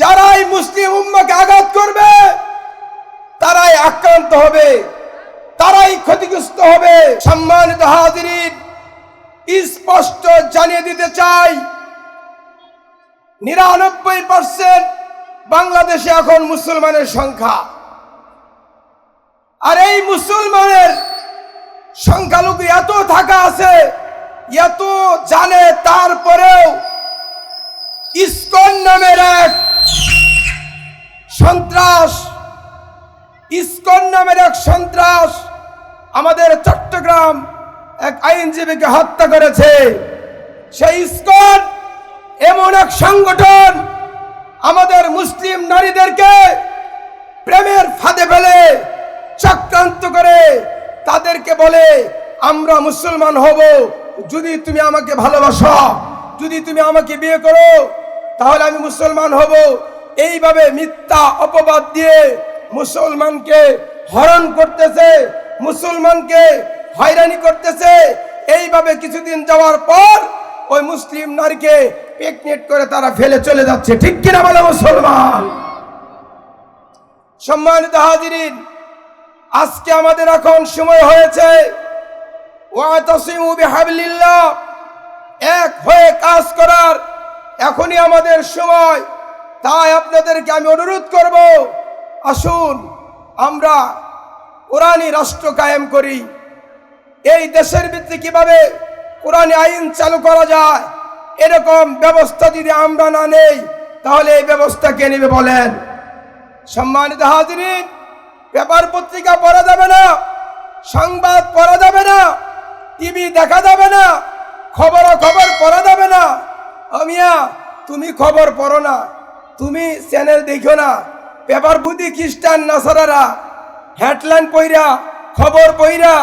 যারাই মুসলিম উম্মাকে আঘাত করবে, তারাই আক্রান্ত হবে, তারাই ক্ষতিগ্রস্ত হবে। সম্মানিত হাজিরিন, স্পষ্ট জানিয়ে দিতে চাই, নিরানব্বই পার্সেন্ট বাংলাদেশে এখন মুসলমানের সংখ্যা। আর এই মুসলমানের সংখ্যালঘু এত থাকা আছে, এত জানে, তারপরেও ইসকন নামের সন্ত্রাস আমাদের চট্টগ্রাম এক আইনজীবীকে হত্যা করেছে। সেই ইসকন এমন এক সংগঠন আমাদের মুসলিম নারীদেরকে প্রেমের ফাঁদে ফেলে চক্রান্ত করে, তাদেরকে বলে, আমরা মুসলমান হব। যদি তুমি আমাকে ভালোবাসো, যদি তুমি আমাকে বিয়ে করো, তাহলে আমি মুসলমান হব। এইভাবে মিথ্যা অপবাদ দিয়ে মুসলমানকে হরণ করতেছে, মুসলমানকে হয়রানি করতেছে। এইভাবে কিছুদিন যাওয়ার পর ওই মুসলিম নারীকে পিকনিক করে তারা ফেলে চলে যাচ্ছে। ঠিক কিনা বলে মুসলমান? সম্মানিত হাজিরিন, আজকে আমাদের এখন সময় হয়েছে। এক হয়ে কাজ করার। এখনই আমাদের সময়। তাই আপনাদেরকে আমি অনুরোধ করব, আসুন আমরা কোরআনী রাষ্ট্র কায়েম করি। এই দেশের ভিত্তি কীভাবে কোরআনী আইন চালু করা যায়, এরকম ব্যবস্থা যদি আমরা না নেই, তাহলে এই ব্যবস্থা কে নেবে বলেন? সম্মানিত হাজিরিন, পেপার পত্রিকা পড়া যাবে না, সংবাদ পড়া যাবে না, টিভি দেখা যাবে না খবর খবর পড়া যাবে না। অমিয়া, তুমি খবর পড়ো না, তুমি চ্যানেল দেখো না। পেপার বুদ্ধি খ্রিস্টান, নাসারারা, হেডলাইন পইরা, খবর পইরা,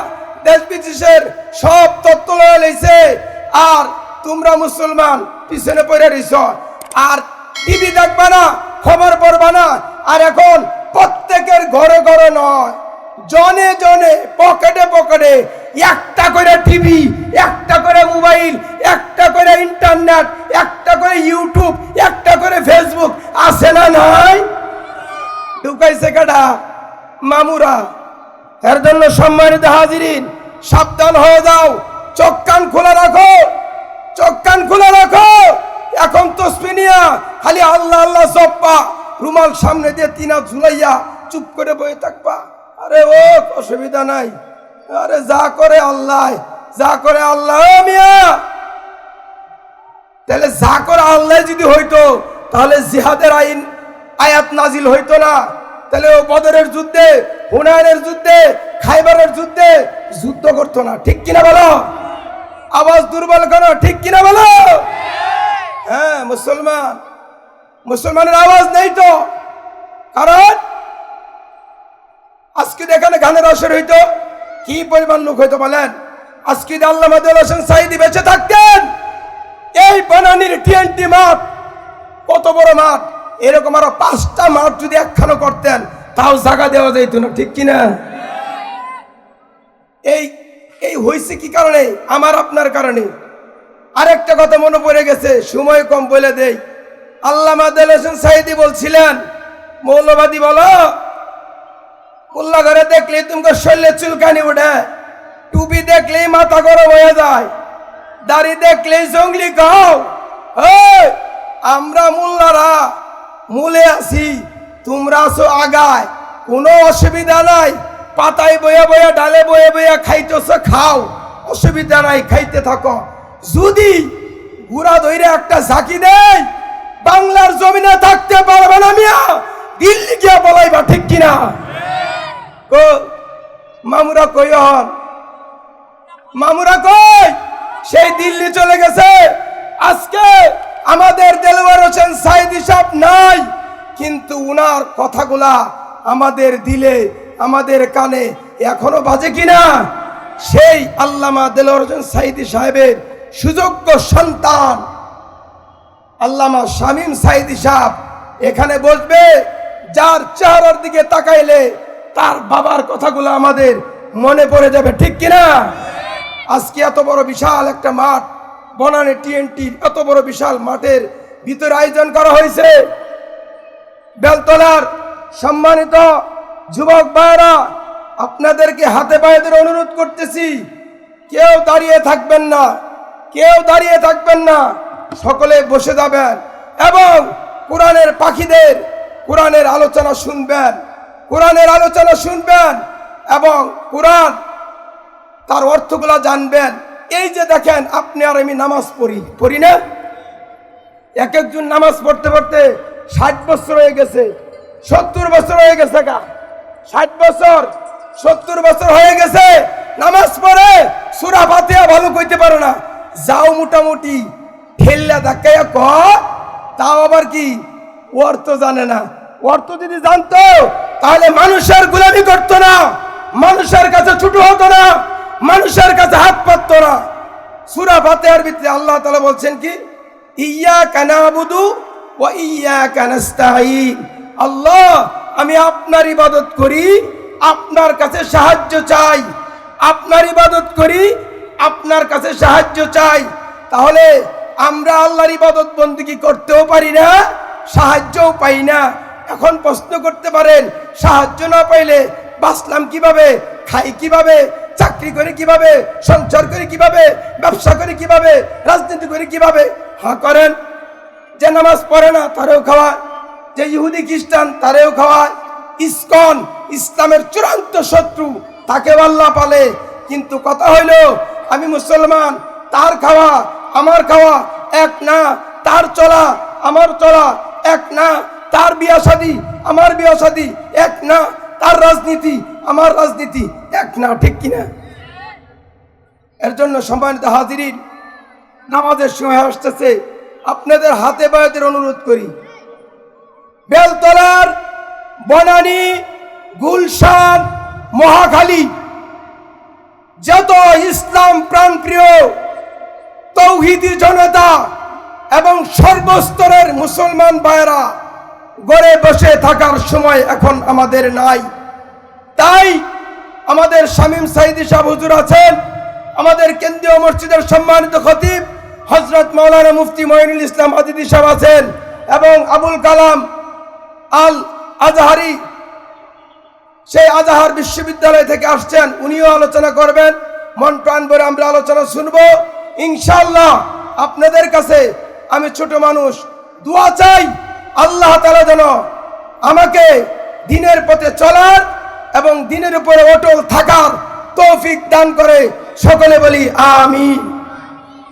দেশ বিদেশের সব তত্ত্ব লয়ে লইছে। আর তোমরা মুসলমান পিছনে পড়ে রইছ। আর টিভি দেখবা না, খবর পড়বা না। আর এখন প্রত্যেকের ঘরে ঘরে নয়, জনে জনে, পকেটে পকেটে একটা করে টিভি, একটা করে মোবাইল, একটা করে ইন্টারনেট, একটা করে ইউটিউব, একটা করে ফেসবুক আছে না নাই? ঢুকাইছে কাটা মামুরা। এর জন্য সম্মানিত হাজিরিন, সাবধান হয়ে যাও খোলা রাখো খোলা রাখো। এখন তো স্পিনিয়া খালি আল্লাহ আল্লাহ রুমাল সামনে দিয়ে তিনা ঝুলাইয়া চুপ করে বয়ে থাকবা। আরে ও, অসুবিধা নাই। আরে যা করে আল্লাহ, যা করে আল্লাহ মিয়া। তাহলে যা করে আল্লাহ যদি হইতো, তাহলে জিহাদের আইন, আয়াত নাজিল হইতো না। তাহলে ও বদরের যুদ্ধে হুনায়নের যুদ্ধে, খাইবারের যুদ্ধে যুদ্ধ করতো না। ঠিক কিনা বলো? আওয়াজ দুর্বল করো ঠিক কিনা বলো? হ্যাঁ মুসলমান। মুসলমানের আওয়াজ নেই তো। কারণ আজকে এখানে গানের আসর হইতো। কি পরিমাণ লোক হইতো বলেন? আজকে আল্লাহ মাদুল হোসেন সাইদি বেঁচে থাকতেন, এই বনানির টিএনটি মাঠ কত বড় মাঠ? এরকম আরও পাঁচটা মাঠ যদি একখানো করতেন, তাও জায়গা দেওয়া যাইতো না, ঠিক কিনা? এই এই হয়েছে কি কারণে? আমার, আপনার কারণে। আরেকটা কথা মনে পড়ে গেছে, সময় কম বলে দেই। আল্লাহ মাদুল হোসেন সাইদি বলছিলেন, মৌলবাদী বলো, মোল্লা ঘরে দেখলে তোমাকে শরীরে চুলকানি উঠে টুপি দেখলেই মাথা গরম হয়ে যায়। দাড়ি দেখলেই জঙ্গলি গাও আমরা মোল্লারা মূলে আছি। তোমরা আছো আগায়। কোনো অসুবিধা নাই। পাতায় বয়ে বয়ে, ডালে বয়ে বয়ে খাইতেছ, খাও। অসুবিধা নাই, খাইতে থাকো। যদি গুড়া ধইরে একটা ঝাঁকি দেয়, বাংলার জমিনে থাকতে পারবে না মিয়া। দিল্লি গিয়া বলাইবা ঠিক কিনা? কো, মামুরা কই হন মামুরা কই? সেই দিল্লি চলে গেছে। আজকে হোসেন সাইদি সাহেব নাই। কিন্তু উনার কথাগুলা আমাদের দিলে, আমাদের কানে এখনও বাজে কিনা? সেই আল্লামা দেলওয়ার হোসেন সাইদি সাহেবের সুযোগ্য সন্তান, আল্লামা শামীম সাইদি সাহেব এখানে বসবে, যার চেহারার দিকে তাকাইলে তার বাবার কথাগুলো আমাদের মনে পড়ে যাবে, ঠিক কিনা? আজকে এত বড় বিশাল একটা মাঠ, বনানে টিএনটির এত বড় বিশাল মাঠের ভিতরে আয়োজন করা হয়েছে। বেলতলার সম্মানিত যুবক ভাইরা আপনাদেরকে হাতে পায়েদের অনুরোধ করতেছি, কেউ দাঁড়িয়ে থাকবেন না, কেউ দাঁড়িয়ে থাকবেন না, সকলে বসে যাবেন এবং কোরআনের পাখিদের কোরআনের আলোচনা শুনবেন, কোরআনের আলোচনা শুনবেন এবং কোরআন তার অর্থগুলো জানবেন। এই যে দেখেন, আপনি আর আমি নামাজ পড়ি পড়ি না? এক একজন নামাজ পড়তে পড়তে ষাট বছর হয়ে গেছে, সত্তর বছর হয়ে গেছে গা। ষাট বছর, সত্তর বছর হয়ে গেছে, নামাজ পড়ে সুরা ফাতিয়া ভালো কইতে পারে না। যাও মোটামুটি ঠেললা ধাক্কাইয়া ক, তাও আবার কি? অর্থ জানে না। অর্থ যদি জানতো, তাহলে মানুষের গুলামি করতো না। মানুষের কাছে ছুটো হতো না। মানুষের কাছে হাত পাততো না। সুরা ফাতেহার ভিতরে আল্লাহ তালা বলছেন কি? ইয়া আল্লাহ, আমি আপনার ইবাদত করি, আপনার কাছে সাহায্য চাই। আপনার ইবাদত করি, আপনার কাছে সাহায্য চাই। তাহলে আমরা আল্লাহর ইবাদত বন্দিগি করতেও পারি না, সাহায্যও পাই না। এখন প্রশ্ন করতে পারেন, সাহায্য না পাইলে বাঁচলাম কীভাবে, খাই কীভাবে চাকরি করে কীভাবে, সংসার করে কীভাবে, ব্যবসা করে কীভাবে, রাজনীতি করে কীভাবে? হা, করেন। যে নামাজ পড়ে না, তারেও খাওয়ায়। যে ইহুদি খ্রিস্টান, তারেও খাওয়ায়। ইসকন, ইসলামের চূড়ান্ত শত্রু তাকে আল্লাহ পালে। কিন্তু কথা হইল, আমি মুসলমান, তার খাওয়া, আমার খাওয়া, এক না, তার চলা, আমার চলা, এক না, তার বিয়া শাদী, আমার বিয়া শাদী, এক না, তার রাজনীতি, আমার রাজনীতি, এক না, ঠিক কিনা? এর জন্য সম্মানিত হাজিরিন, নামাজের সময় আসতেছে। আপনাদের হাতে বায়াতের অনুরোধ করি। বেলতলার বনানী, গুলশান, মহাখালী, যত ইসলাম প্রাণপ্রিয় তৌহিদি জনতা এবং সর্বস্তরের মুসলমান ভাইয়েরা গড়ে বসে থাকার সময় এখন আমাদের নাই। তাই আমাদের শামীম সাইদি সাহ হুজুর আছেন আমাদের কেন্দ্রীয় মসজিদের সম্মানিত খতিব হজরত মাওলানা মুফতি মঈনুল ইসলাম আদিদি সাহেব আছেন এবং আবুল কালাম আল আজহারি, সেই আজাহার বিশ্ববিদ্যালয় থেকে আসছেন, উনিও আলোচনা করবেন। মন প্রাণ ভরে আমরা আলোচনা শুনব। ইনশাল্লাহ আপনাদের কাছে আমি ছোট মানুষ, দোয়া চাই আল্লাহ তালা যেন আমাকে দিনের পথে চলার এবং দিনের উপরে অটল থাকার তৌফিক দান করে সকলে বলি আমিন।